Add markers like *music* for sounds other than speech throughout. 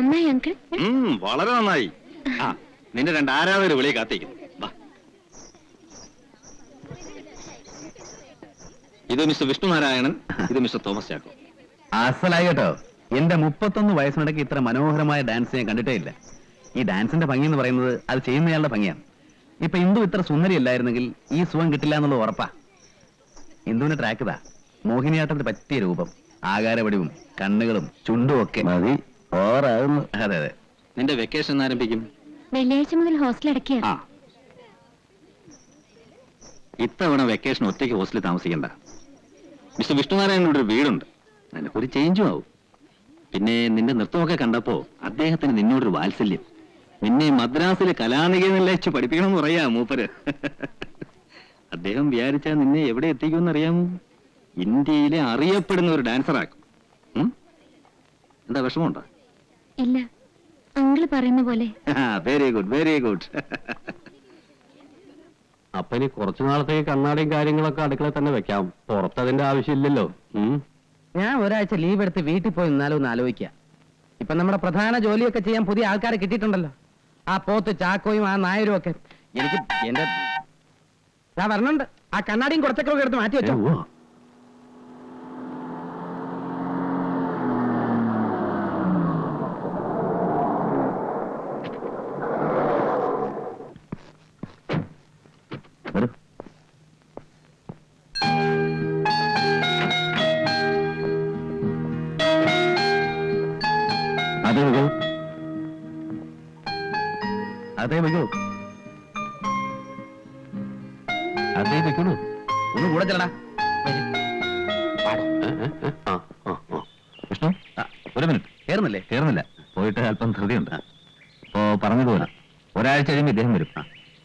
നന്നായി അങ്കിൾ വളരെ നന്നായി. ആ നിന്റെ രണ്ട് ആരാധകർ വിളി കാത്തിരിക്കുന്നു. ഇത് മിസ്റ്റർ വിഷ്ണുനാരായണൻ ഇത് മിസ്റ്റർ തോമസ് ചാക്കോ. അസലായി കേട്ടോ. എന്റെ മുപ്പത്തൊന്ന് വയസ്സിനിടയ്ക്ക് ഇത്ര മനോഹരമായ ഡാൻസ് ഞാൻ കണ്ടിട്ടേ ഇല്ല. ഈ ഡാൻസിന്റെ ഭംഗി എന്ന് പറയുന്നത് അത് ചെയ്യുന്നയാളുടെ ഭംഗിയാണ്. ഇപ്പൊ ഇന്ദു ഇത്ര സുന്ദരി സുന്ദരിയല്ലായിരുന്നെങ്കിൽ ഈ സുഖം കിട്ടില്ല എന്നുള്ളത് ഉറപ്പാ. ഇന്ദുവിന്റെ ട്രാക്ക് ഇതാ. മോഹിനിയാട്ടത്തിന് പറ്റിയ രൂപം. ആകാരവടിവും കണ്ണുകളും ചുണ്ടും ഒക്കെ. മതി. ഓറാകുന്നു അതെ അതെ. നിന്റെ വെക്കേഷൻ ആരംഭിക്കും. വെള്ളിയാഴ്ച മുതൽ ഹോസ്റ്റൽ ആ. ഇത്തവണ വെക്കേഷൻ ഒറ്റയ്ക്ക് ഹോസ്റ്റലിൽ താമസിക്കണ്ട. മിസ്റ്റർ വിഷ്ണുനാരായണ ഒരു വീടുണ്ട്. നിനക്കൊരു ചേഞ്ചും ആവും. പിന്നെ നിന്റെ നൃത്തമൊക്കെ കണ്ടപ്പോ അദ്ദേഹത്തിന് നിന്നോടൊരു വാത്സല്യം. നിന്നെ മദ്രാസിലെ കലാനികേതനിൽ വെച്ച് പഠിപ്പിക്കണമെന്ന് പറയാ മൂപ്പര്. അദ്ദേഹം വിചാരിച്ചാൽ നിന്നെ എവിടെ എത്തിക്കുമെന്ന് അറിയാമോ? ഇന്ത്യയിലെ അറിയപ്പെടുന്ന ഒരു ഡാൻസറാക്കും? എന്താ വിഷമമുണ്ടോ? ഇല്ല. അങ്കിൾ പറയുന്ന പോലെ. വെരി ഗുഡ് വെരി ഗുഡ് അപ്പൊ ഇനി കുറച്ചു നാളത്തേക്ക് കണ്ണാടിയും കാര്യങ്ങളൊക്കെ അടുക്കള തന്നെ വെക്കാം. പുറത്തതിന്റെ ആവശ്യമില്ലല്ലോ. ഞാൻ ഒരാഴ്ച ലീവ് എടുത്ത് വീട്ടിൽ പോയി നിന്നാലോ ഒന്ന് ആലോചിക്കുക ഇപ്പൊ നമ്മുടെ പ്രധാന ജോലിയൊക്കെ ചെയ്യാൻ പുതിയ ആൾക്കാരെ കിട്ടിയിട്ടുണ്ടല്ലോ. ആ പോത്ത് ചാക്കോയും ആ നായരും ഒക്കെ എനിക്ക് എന്റെ ഞാൻ വരണുണ്ട്. ആ കണ്ണാടിയും കുറച്ചൊക്കെ എടുത്ത് മാറ്റി വെച്ചോ. അതെ വരൂ അതെ വരൂ അതെ വെക്കുള്ളൂ ഒന്ന് കൂടെ ചെല്ലടാ. വിഷ്ണു ഒരു മിനിറ്റ്. കയറുന്നില്ലേ കയറുന്നില്ല പോയിട്ട് അല്പം ധൃതിയുണ്ട്. അപ്പോ പറഞ്ഞതുപോലെ ഒരാഴ്ച കഴിയുമ്പോൾ ഇദ്ദേഹം വരും.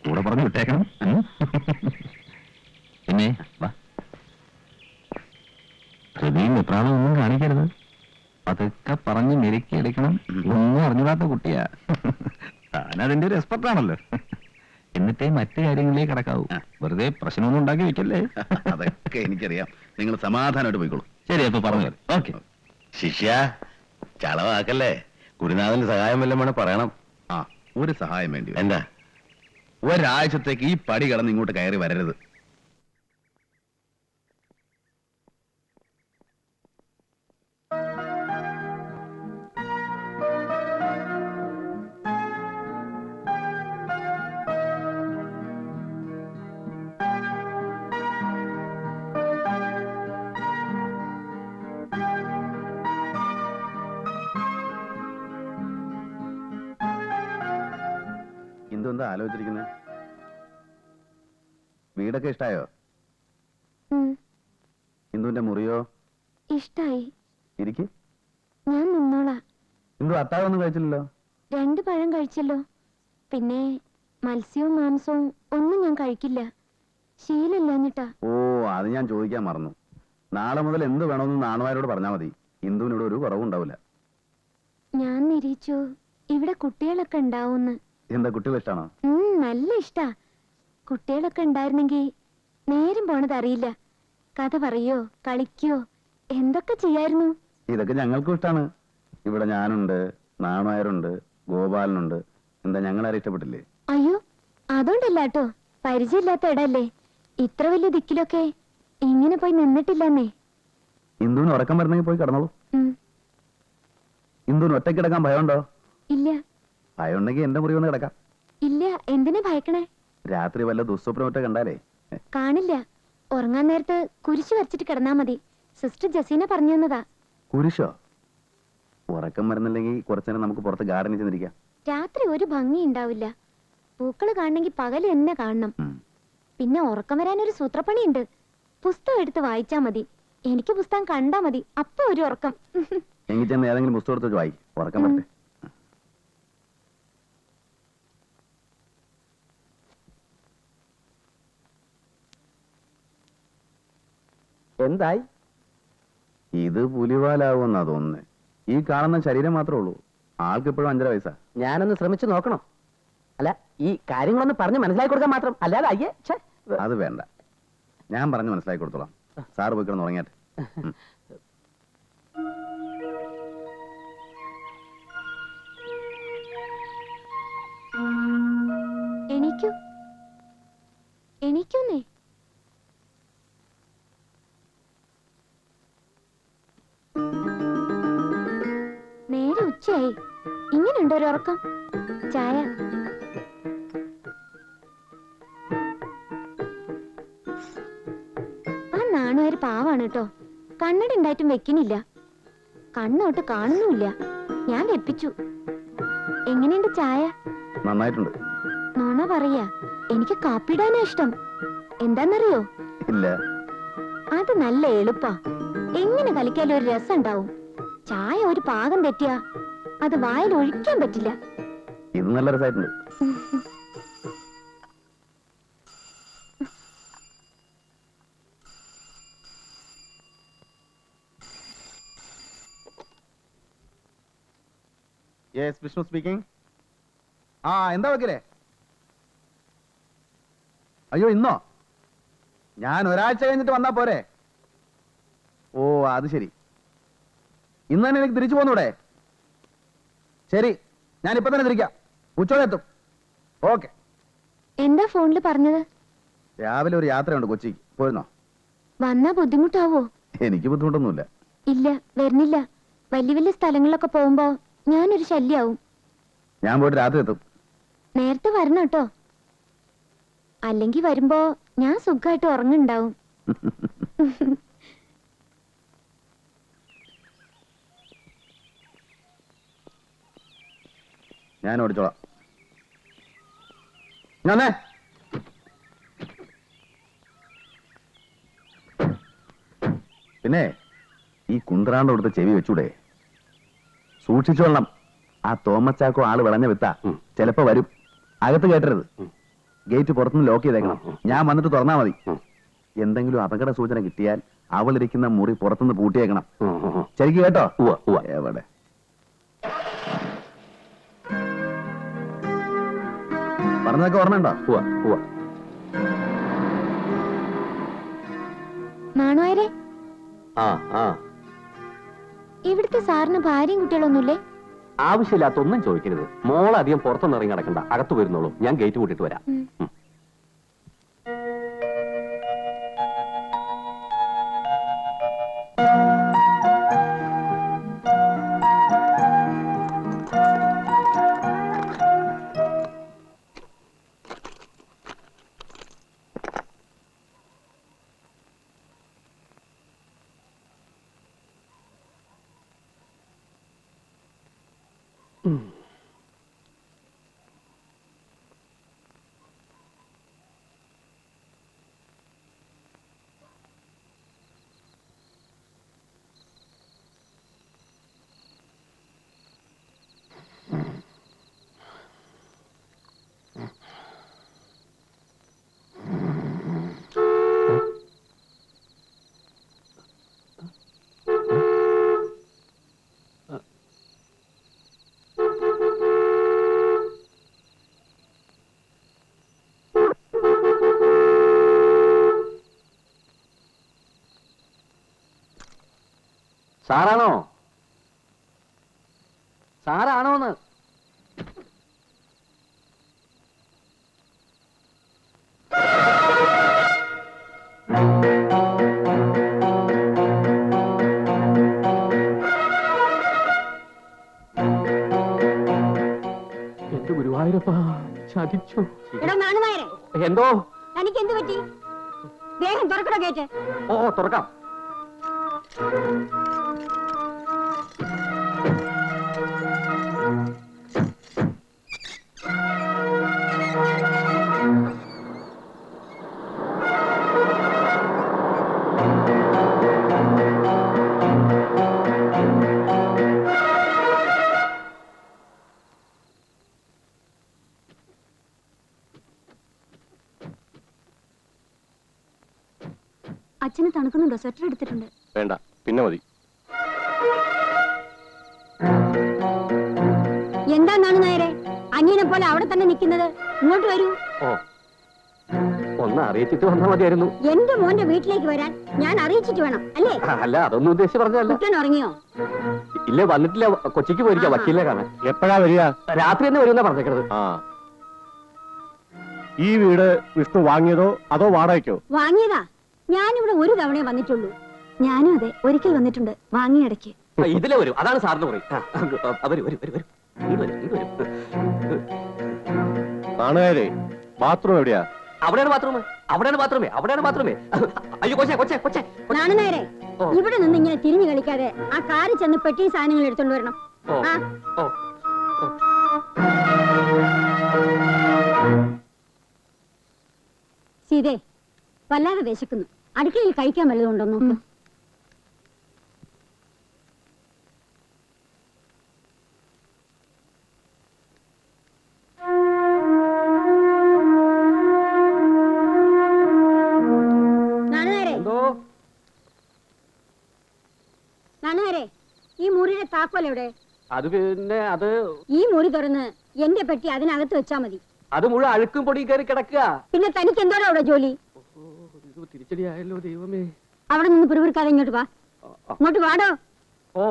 കൂടെ പറഞ്ഞു വിട്ടേക്കണം. പിന്നെ വാ. ധൃതിയും വെപ്രാളം ഒന്നും കാണിക്കരുത്. അതൊക്കെ പറഞ്ഞ് മെരുക്കി എടുക്കണം ഒന്നും അറിഞ്ഞിടാത്ത കുട്ടിയാ. താനതിന്റെ ഒരു എക്സ്പെർട്ട് ആണല്ലോ എന്നിട്ടേ മറ്റു കാര്യങ്ങളിലേക്ക് കിടക്കാവൂ. വെറുതെ പ്രശ്നമൊന്നും ഉണ്ടാക്കി വെക്കല്ലേ? അതൊക്കെ എനിക്കറിയാം. നിങ്ങൾ സമാധാനമായിട്ട് പോയിക്കോളൂ. ശരി അപ്പൊ പറഞ്ഞു ഓക്കെ. ശിഷ്യ ചളവാക്കല്ലേ? ഗുരുനാഥന്റെ സഹായം വല്ലതും വേണം പറയണം. ആ ഒരു സഹായം വേണ്ടി. എന്താ? ഒരാഴ്ചത്തേക്ക് ഈ പടി കടന്ന് ഇങ്ങോട്ട് കയറി വരരുത്. ഇന്ദു എന്താ ആലോചിച്ചിരിക്കുന്നത് വീടൊക്കെ ഇഷ്ടായോ? ഇന്ദുവിന്റെ മുറിയോ? ഇഷ്ടായി. ഇരിക്ക് ഞാൻ നിന്നോളാ. ഇന്ദു അത്താഴമൊന്നും കഴിച്ചില്ലല്ലോ? രണ്ട് പഴം കഴിച്ചല്ലോ. പിന്നെ മത്സ്യവും മാംസവും ഒന്നും ഞാൻ കഴിക്കില്ല. ശീലമില്ലാഞ്ഞിട്ടാ. ഓ അത് ഞാൻ ചോദിക്കാൻ മറന്നു. നാളെ മുതൽ എന്ത് വേണമെന്ന് നാണുമാരോട് പറഞ്ഞാൽ മതി. ഇന്ദുവിനോട് ഒരു കുറവുണ്ടാവില്ല. ഞാൻ നിരീച്ചു ഇവിടെ കുട്ടികളൊക്കെ ഉണ്ടാവുമെന്ന്. എന്താ കുട്ടികൾ ഇഷ്ടാണോ? നല്ല ഇഷ്ടാ. കുട്ടികളൊക്കെ ഉണ്ടായിരുന്നെങ്കി നേരം പോണത് അറിയില്ല. കഥ പറയോ കളിക്കോ എന്തൊക്കെ ചെയ്യായിരുന്നു? ഇതൊക്കെ ഞങ്ങൾക്കും ഇഷ്ടാണ്. ഇവിടെ ഞാനുണ്ട് നാണായരുണ്ട് ഗോപാലനുണ്ട്. എന്താ ഞങ്ങൾ ഇഷ്ടപ്പെട്ടില്ലേ അയ്യോ അതുകൊണ്ടല്ല കേട്ടോ പരിചയമില്ലാത്ത ഇടല്ലേ. ഇത്ര വലിയ ദിക്കിലൊക്കെ ഇങ്ങനെ പോയി നിന്നിട്ടില്ലെന്നേ. ഇന്ദുവിന് ഉറക്കം വരുന്നെങ്കിൽ പോയി കിടന്നോളൂ. ഇന്ദുവിന് ഒറ്റയ്ക്ക് കിടക്കാൻ ഭയമുണ്ടോ? ഇല്ല. ഭയം ഉണ്ടെങ്കിൽ എന്റെ മുറി ഒന്ന് കിടക്കാം. ഇല്ല എന്തിനാ ഭയക്കണേ? രാത്രി വല്ല ദുസ്വപ്നമൊക്കെ കണ്ടാലേ. കാണില്ല. ഉറങ്ങാൻ നേരത്ത് കുരിശ് വരച്ചിട്ട് കിടന്നാ മതി. സിസ്റ്റർ ജസീന പറഞ്ഞു തന്നതാ. കുരിശോ? ഉറക്കം വരുന്നില്ലെങ്കിൽ കുറച്ചേരം നമുക്ക് പുറത്ത് ഗാർഡനിൽ ചെന്നിരിക്കാം രാത്രി ഒരു ഭംഗി ഉണ്ടാവില്ല. പൂക്കൾ കാണണെങ്കിൽ പകൽ തന്നെ കാണണം. പിന്നെ ഉറക്കം വരാൻ ഒരു സൂത്രപ്പണിയുണ്ട്. പുസ്തകം എടുത്ത് വായിച്ചാ മതി. എനിക്ക് പുസ്തകം കണ്ടാ മതി. അപ്പൊ ഒരു ഉറക്കം. എങ്കിൽ ചെന്ന് ഏതെങ്കിലും പുസ്തകം എടുത്ത് വായി ഉറക്കം വരട്ടെ. എന്തായി? ഇത് പുലിവാലാവുമെന്നാ അതൊന്ന് ഈ കാണുന്ന ശരീരം മാത്രമേ ഉള്ളൂ. ആൾക്ക് ഇപ്പോഴും അഞ്ചര വയസ്സാ. ഞാനൊന്ന് ശ്രമിച്ചു നോക്കണം? അല്ല ഈ കാര്യങ്ങളൊന്ന് പറഞ്ഞ് മനസ്സിലാക്കി കൊടുക്കാൻ മാത്രം. അല്ലാതെ അയ്യേ അത് വേണ്ട. ഞാൻ പറഞ്ഞ് മനസ്സിലാക്കി കൊടുത്തോളാം. സാർ പോയി കിടന്ന് തുടങ്ങിയാട്ടെ എനിക്കും? എണീക്കൂന്നേ നേരെ ഉച്ചയായി. ഇങ്ങനെയുണ്ട് ഒരു ഉറക്കം? ചായ. ആ നാണുകാര് പാവാണ് കേട്ടോ. കണ്ണട ഉണ്ടായിട്ടും വെക്കണില്ല കണ്ണോട്ട് കാണുന്നുമില്ല. ഞാൻ വെപ്പിച്ചു. എങ്ങനെയുണ്ട് ചായ? നന്നായിട്ടുണ്ട്. നോണ പറയാ എനിക്ക് കാപ്പിടാനാ ഇഷ്ടം. എന്താന്നറിയോ? ഇല്ല. അത് നല്ല എളുപ്പാ. എങ്ങനെ കളിക്കാൻ ഒരു രസം ഉണ്ടാവും ചായ ഒരു പാകം തെറ്റിയാ അത് വായിൽ ഒഴിക്കാൻ പറ്റില്ല. ഇത് നല്ല രസമായിട്ടുണ്ട്. യെസ് വിഷ്ണു സ്പീക്കിംഗ് ആ എന്താ വക്കീലേ? അയ്യോ ഇന്നോ? ഞാൻ ഒരാഴ്ച കഴിഞ്ഞിട്ട് വന്നാ പോരെ? ഓ അത് ശരി. ഇന്ന് തന്നെ എനിക്ക് തിരിച്ചു പോന്നൂടെ? ശരി ഞാൻ ഇപ്പൊ തന്നെ തിരിക്കാം. ഉച്ചോടെ എത്തും. ഓക്കെ. എന്താ ഫോണിൽ പറഞ്ഞത്? രാവിലെ ഒരു യാത്രയുണ്ട് കൊച്ചിക്ക് പോയിരുന്നോ? വന്നാ ബുദ്ധിമുട്ടാവോ? എനിക്ക് ബുദ്ധിമുട്ടൊന്നുമില്ല. ഇല്ല വരുന്നില്ല. വലിയ വലിയ സ്ഥലങ്ങളിലൊക്കെ പോകുമ്പോ ഞാനൊരു ശല്യാവും. ഞാൻ പോയിട്ട് രാത്രി എത്തും. നേരത്തെ വരണം കേട്ടോ. അല്ലെങ്കി വരുമ്പോ ഞാൻ സുഖമായിട്ട് ഉറങ്ങുണ്ടാവും *laughs* ഞാൻ ഓടിച്ചോളാം. ഞാനേ പിന്നെ ഈ കുന്ത്രാണ്ട് കൊടുത്ത ചെവി വെച്ചൂടെ? സൂക്ഷിച്ചോളണം ആ തോമസ് ചാക്കോ ആൾ വിളഞ്ഞ വിത്ത. ചിലപ്പോ വരും. അകത്ത് കേട്ടരുത് ഗേറ്റ് പുറത്തുനിന്ന് ലോക്ക് ചെയ്തേക്കണം. ഞാൻ വന്നിട്ട് തുറന്നാ മതി. എന്തെങ്കിലും അപകട സൂചന കിട്ടിയാൽ അവളിരിക്കുന്ന മുറി പുറത്തുനിന്ന് പൂട്ടിയേക്കണം. ശരിക്കും കേട്ടോ. എവിടെ? പറഞ്ഞതൊക്കെ ഓർമ്മയുണ്ടോ? പോവാ പോവാ. ആ ആ. ഇവിടുത്തെ സാറിന് ഭാര്യയും കുട്ടികളൊന്നുമില്ലേ? ആവശ്യമില്ലാത്ത ഒന്നും ചോദിക്കരുത്. മോളധികം പുറത്തൊന്നും ഇറങ്ങി നടക്കണ്ട. അകത്ത് വരുന്നുള്ളൂ ഞാൻ ഗേറ്റ് കൂട്ടിട്ട് വരാം. ഉം. സാറാണോ? സാറാണോന്ന്. എന്റെ ഗുരുവായൂരപ്പ ചതിച്ചു. എന്തോ തനിക്ക് എന്ത്? പറ്റി? വേഗം തുറക്കണോ ഗേറ്റ്? ഓ തുറക്കാം. അച്ഛന് തണുക്കുന്നുണ്ടോ? സ്വെറ്റർ എടുത്തിട്ടുണ്ട്. വേണ്ട പിന്നെ മതി. എന്താന്നാണ് നേരെ അനിയനെ പോലെ അവിടെ തന്നെ നിൽക്കുന്നത്. ഇങ്ങോട്ട് വരൂ. ഓ ഒന്ന് അറിയിച്ചിട്ട് വന്നാൽ മതിയായിരുന്നു. എന്റെ മോന്റെ വീട്ടിലേക്ക് വരാൻ ഞാൻ അറിയിച്ചിട്ട് വേണം അല്ലേ? അല്ല അതൊന്നും ഉദ്ദേശിച്ച് പറഞ്ഞതല്ല. കുട്ടൻ ഉറങ്ങിയോ? ഇല്ല വന്നിട്ടില്ല. കൊച്ചിക്ക് പോയിരിക്കാം. വക്കീലിനെ കാണാൻ. എപ്പോഴാ വരിക? രാത്രി തന്നെ വരുമെന്നാ പറഞ്ഞേക്കണത്. ആ. ഈ വീട് വിഷ്ണു വാങ്ങിയതോ അതോ വാടകയ്ക്കോ? വാങ്ങിയതാ. ഞാനിവിടെ ഒരു തവണ വന്നിട്ടുള്ളൂ. ഞാനും അതെ ഒരിക്കൽ വന്നിട്ടുണ്ട്. വാങ്ങിയ ഇടയ്ക്ക്. ഇതിലെ വരും. അതാണ് സാറിന് പറയും വരും വരും വരും വരും. ഇങ്ങോട്ട് വരും, ഇങ്ങോട്ട് വരും. ബാത്റൂം എവിടെയാ? അവിടെയാണ് ബാത്റൂം. അവിടെയാണ് ബാത്റൂമേ അവിടെയാണ് ബാത്റൂമേ. അയ്യോ കൊച്ചേ കൊച്ചേ കൊച്ചേ. നാണുനേരെ ഇവിടെ നിന്ന് ഇങ്ങനെ തിരിഞ്ഞു കളിക്കാതെ ആ കാറിൽ ചെന്ന് പെട്ടി സാധനങ്ങൾ എടുത്തോണ്ട് വരണം. സീതേ വല്ലാതെ വിശക്കുന്നു. അടുക്കളയിൽ കഴിക്കാൻ വല്ലതുണ്ടോ നോക്ക്. ഈ മുറിയുടെ താക്കോൽ എവിടെ? അത് പിന്നെ അത് ഈ മുറി തുറന്ന് എന്റെ പെട്ടി അതിനകത്ത് വെച്ചാ മതി. അത് മുഴുവൻ അഴുക്കും പൊടിയും കയറി കിടക്കുക. പിന്നെ തനിക്ക് എന്തോടാ അവിടെ ജോലി? തിരിച്ചടിയായല്ലോ ദൈവമേ. അവിടെ നിന്ന് പിറുപിറുക്കാതെ ഇങ്ങോട്ട് വാ. ഇങ്ങോട്ട് വാടോ. ഓ.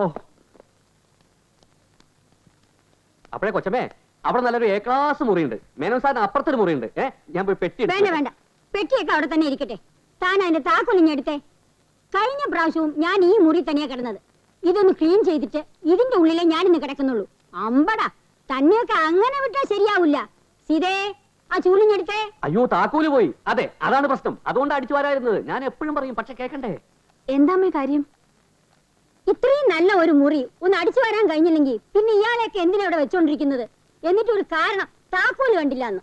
അപ്പഴേ കൊച്ചമ്മേ അവിടെ നല്ലൊരു എ ക്ലാസ് മുറിയുണ്ട്. മേനോൻ സാറിന് അപ്പുറത്തൊരു മുറിയുണ്ട്. ഏ ഞാൻ പോയി പെട്ടി എടുത്ത് വേണ്ട വേണ്ട. പെട്ടിയൊക്കെ അവിടെ തന്നെ ഇരിക്കട്ടെ. താൻ അതിന്റെ താക്കോലിഞ്ഞെടുത്തേ. കഴിഞ്ഞ പ്രാവശ്യവും ഞാൻ ഈ മുറി തന്നെയാ കിടന്നത്. ഇതൊന്ന് ക്ലീൻ ചെയ്തിട്ട് ഇതിന്റെ ഉള്ളിലേ ഞാൻ ഇന്ന് കിടക്കുന്നുള്ളൂ. അമ്പടാ തന്നെയൊക്കെ അങ്ങനെ വിട്ടാ ശരിയാവില്ല സീതേ ആ അയ്യോ താക്കോൽ പോയി. അതെ അതാണ് പ്രശ്നം. അതുകൊണ്ട് അടിച്ചു വരായിരുന്നത് ഞാൻ എപ്പോഴും പറയും പക്ഷെ കേക്കണ്ടേ? എന്താമ്മേ കാര്യം? ഇത്രയും നല്ല ഒരു മുറി ഒന്ന് അടിച്ചു വരാൻ കഴിഞ്ഞില്ലെങ്കിൽ പിന്നെ ഇയാളെയൊക്കെ എന്തിനാ ഇവിടെ വെച്ചോണ്ടിരിക്കുന്നത്? എന്നിട്ട് ഒരു കാരണം താക്കോൽ കണ്ടില്ല എന്ന്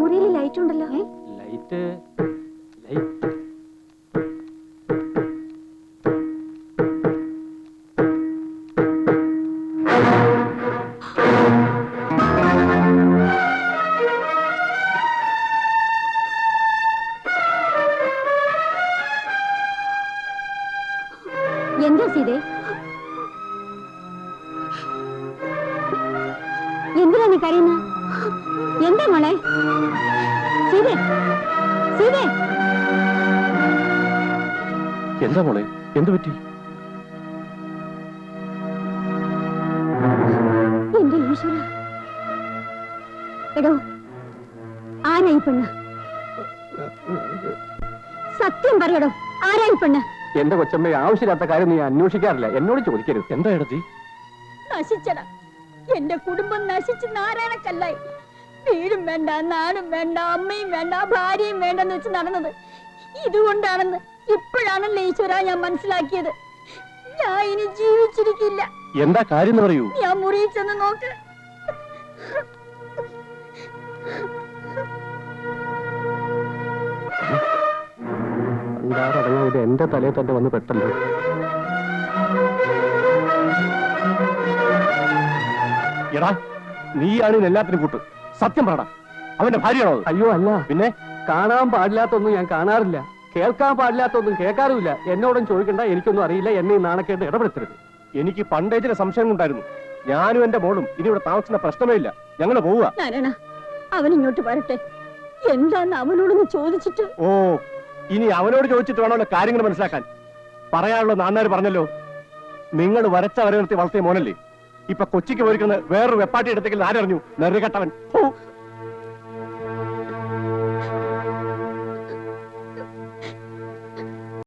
മുറിയിൽ ലൈറ്റ് ഉണ്ടല്ലോ ലൈറ്റ് ലൈറ്റ്. എന്താ സീതേ? എന്തിനാ നീ കരയുന്ന? എന്താ മോളെ? സീതേ സീതേ. എന്താ മോളെ? എന്തു പറ്റി? എന്റെ ഈശ്വര. എടോ ആരായി പെണ്ണ്? സത്യം പറയടോ ആരായി പെണ്ണ്? എന്റെ കൊച്ചമ്മ ആവശ്യമില്ലാത്ത കാര്യം നീ അന്വേഷിക്കാറില്ല. എന്നോട് ചോദിക്കരുത്. എന്താ എടത്തി നശിച്ചട എന്റെ കുടുംബം നശിച്ച് നാരായണക്കല്ലായി വീടും വേണ്ട നാടും വേണ്ട അമ്മയും വേണ്ട ഭാര്യയും വേണ്ടെന്ന് വെച്ച് നടന്നത് ഇതുകൊണ്ടാണെന്ന് ഇപ്പോഴാണല്ലേ ഈശ്വര ഞാൻ മനസ്സിലാക്കിയത്. ഞാൻ ഇനി ജീവിച്ചിരിക്കില്ല. എന്താ കാര്യം എന്ന് പറയൂ? ഞാൻ മുറിയിൽ ചെന്ന് നോക്ക്. എന്റെ തലയിൽ തന്നെ വന്ന് പെട്ടല്ലോ. എടാ നീയാണ് എല്ലാത്തിനും കൂട്ട്. സത്യം പറടാ. അവന്റെ ഭാര്യയാണോ അത്? അയ്യോ അല്ല. പിന്നെ? കാണാൻ പാടില്ലാത്തൊന്നും ഞാൻ കാണാറില്ല. കേൾക്കാൻ പാടില്ലാത്തൊന്നും കേൾക്കാറുമില്ല. എന്നോടും ചോദിക്കണ്ട എനിക്കൊന്നും അറിയില്ല. എന്നെ ഈ നാണക്കേട്ട് ഇടപെടുത്തരുത് എനിക്ക് പണ്ടേ ചില സംശയം ഉണ്ടായിരുന്നു. ഞാനും എന്റെ മോളും ഇനി ഇവിടെ താമസിക്കുന്ന പ്രശ്നമേ ഇല്ല. ഞങ്ങൾ പോവുക. അവൻ ഇങ്ങോട്ട് വരട്ടെ. എന്താണ് അവനോടൊന്ന് ചോദിച്ചിട്ട്? ഓ ഇനി അവനോട് ചോദിച്ചിട്ട് വേണമല്ലോ കാര്യങ്ങൾ മനസ്സിലാക്കാൻ. പറയാനുള്ള നാന്നാര് പറഞ്ഞല്ലോ നിങ്ങൾ വരച്ച വരനിർത്തി വളർത്തിയ മോനല്ലേ? ഇപ്പൊ കൊച്ചിക്ക് പോയിരിക്കുന്നത് വേറൊരു വെപ്പാട്ടി എടുത്തെങ്കിൽ ആരറിഞ്ഞു നെറുകെട്ടവൻ.